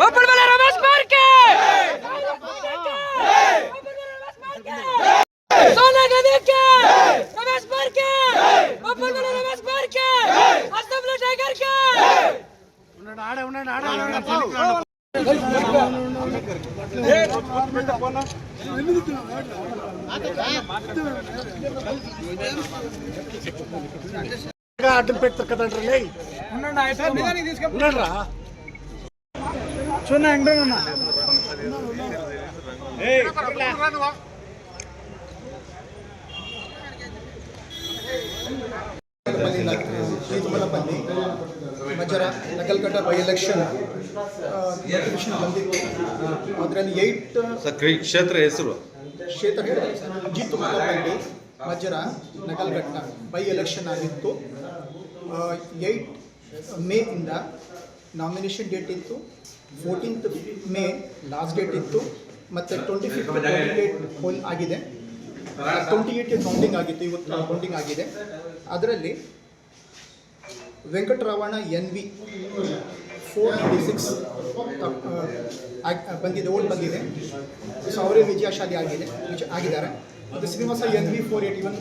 बब्बर वाला रमेश कुमार के सोनिया गांधी के रमेश कुमार के बब्बर वाला रमेश कुमार के असम टाइगर के उन्हें आड़े उन्हें आड़े అడ్డం పెడతారు కదండ్రా ఉండండి ఉండండి రా ಸುನ್ನ ಹೆಂಗ್ರಿ ನನ್ನ ಮಜರ ನಕಲ್ಕಟ್ಟ ಬೈ ಎಲೆಕ್ಷನ್ ಬಂದಿತ್ತು. ಅದರಲ್ಲಿ ಏಟ್ ಸಕ್ರಿ ಕ್ಷೇತ್ರ ಹೆಸರು. ಕ್ಷೇತ್ರ ಜಿತ್ತು ಮಲಪಲ್ಲಿ ಮಜರ ನಕಲ್ಘಟ್ಟ ಬೈ ಎಲೆಕ್ಷನ್ ಆಗಿತ್ತು. ಏಯ್ಟ್ ಮೇ ಇಂದ ನಾಮಿನೇಷನ್ ಡೇಟ್ ಇತ್ತು ಫೋರ್ಟೀನ್ತ್ ಮೇ ಲಾಸ್ಟ್ ಡೇಟ್ ಇತ್ತು ಮತ್ತು ಟ್ವೆಂಟಿ ಫಿಫ್ತ್ ಡೇಟ್ ಹೋಲ್ ಆಗಿದೆ. ಟ್ವೆಂಟಿ ಏಯ್ಟ್ ಕೌಂಟಿಂಗ್ ಆಗಿತ್ತು ಇವತ್ತು ಕೌಂಟಿಂಗ್ ಆಗಿದೆ. ಅದರಲ್ಲಿ ವೆಂಕಟರಾವಣ N V four ninety six ಬಂದಿದೆ ಓಲ್ಡ್ ಬಂದಿದೆ. ಸೊ ಅವರೇ ವಿಜಯಶಾಲಿ ಆಗಿದೆ ವಿಜಯ ಆಗಿದ್ದಾರೆ. ಮತ್ತು Srinivasa N V four eighty one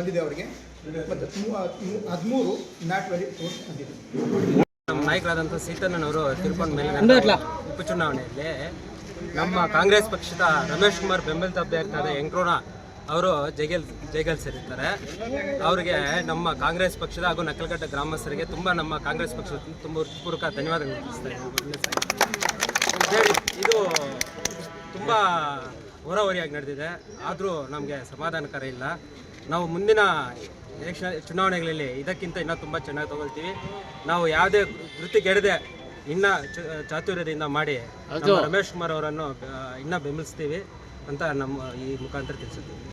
ಬಂದಿದೆ ಅವರಿಗೆ. ಮತ್ತು ಹದಿಮೂರು ನ್ಯಾಟ್ ವೆರಿ ಫೋರ್ ಬಂದಿದೆ. ನಾಯಕರಾದಂಥ ಸೀತಣ್ಣನವರು ತಿರ್ಕೊಂಡು ಮೇಲೆ ಉಪಚುನಾವಣೆಯಲ್ಲಿ ನಮ್ಮ ಕಾಂಗ್ರೆಸ್ ಪಕ್ಷದ ರಮೇಶ್ ಕುಮಾರ್ ಬೆಂಬಲಿತ ಅಭ್ಯರ್ಥಿಯಾದ ಎಂಕ್ರೋಣ ಅವರು ಜೈಗಲ್ ಜೈಗಲ್ ಸೇರಿರ್ತಾರೆ ಅವರಿಗೆ ನಮ್ಮ ಕಾಂಗ್ರೆಸ್ ಪಕ್ಷದ ಹಾಗೂ ನಕಲಗಟ್ಟ ಗ್ರಾಮಸ್ಥರಿಗೆ ತುಂಬ ನಮ್ಮ ಕಾಂಗ್ರೆಸ್ ಪಕ್ಷದ ತುಂಬ ಪೂರ್ವಕ ಧನ್ಯವಾದಗಳು ತಿಳಿಸ್ತಾ ಇದ್ದೀನಿ. ಇದು ತುಂಬ ಹೊರಹೊರಿಯಾಗಿ ನಡೆದಿದೆ. ಆದರೂ ನಮಗೆ ಸಮಾಧಾನಕರ ಇಲ್ಲ. ನಾವು ಮುಂದಿನ ಎಲೆಕ್ಷನ್ ಚುನಾವಣೆಗಳಲ್ಲಿ ಇದಕ್ಕಿಂತ ಇನ್ನೂ ತುಂಬ ಚೆನ್ನಾಗಿ ತಗೊಳ್ತೀವಿ. ನಾವು ಯಾವುದೇ ವೃತ್ತಿಗೆಡದೆ ಇನ್ನ ಚ- ಚಾತುರ್ಯದಿಂದ ಮಾಡಿ ರಮೇಶ್ ಕುಮಾರ್ ಅವರನ್ನು ಇನ್ನೂ ಬೆಂಬಲಿಸ್ತೀವಿ ಅಂತ ನಮ್ಮ ಈ ಮುಖಾಂತರ ತಿಳಿಸುತ್ತೀವಿ.